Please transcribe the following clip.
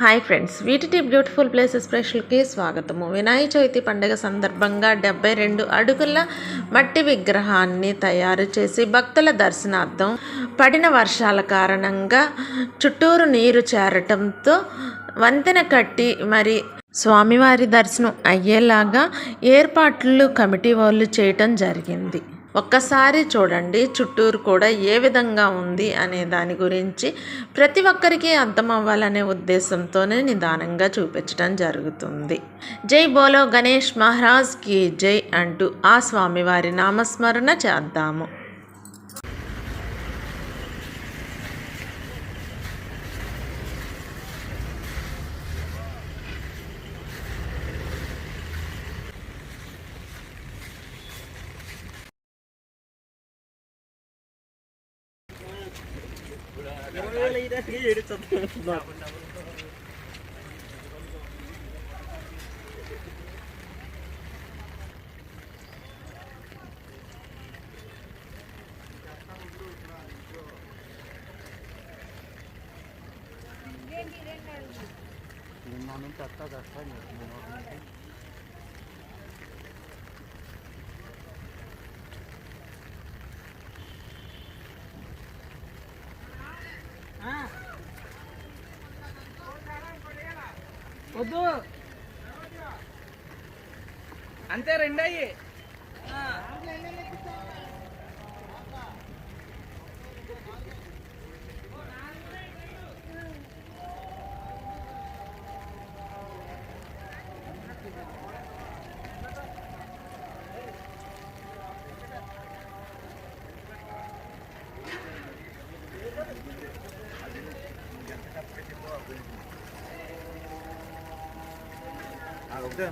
Hi friends వీటిటి beautiful places స్పెషల్కి స్వాగతము. వినాయక చవితి పండుగ సందర్భంగా డెబ్బై రెండు అడుగుల మట్టి విగ్రహాన్ని తయారు చేసి భక్తుల దర్శనార్థం పడిన వర్షాల కారణంగా చుట్టూరు నీరు చేరటంతో వంతెన కట్టి మరి స్వామివారి దర్శనం అయ్యేలాగా ఏర్పాట్లు కమిటీ వాళ్ళు చేయటం జరిగింది. ఒక్కసారి చూడండి చుట్టూరు కూడా ఏ విధంగా ఉంది అనే దాని గురించి ప్రతి ఒక్కరికి అర్థం అవ్వాలనే ఉద్దేశంతోనే నిదానంగా చూపించడం జరుగుతుంది. జై బోలో గణేష్ మహారాజ్కి జై అంటూ ఆ స్వామివారి నామస్మరణ చేద్దాము. Bunların tatlı da sanıyorum. వద్దు. అంతే రెండయ్యి ఒకటే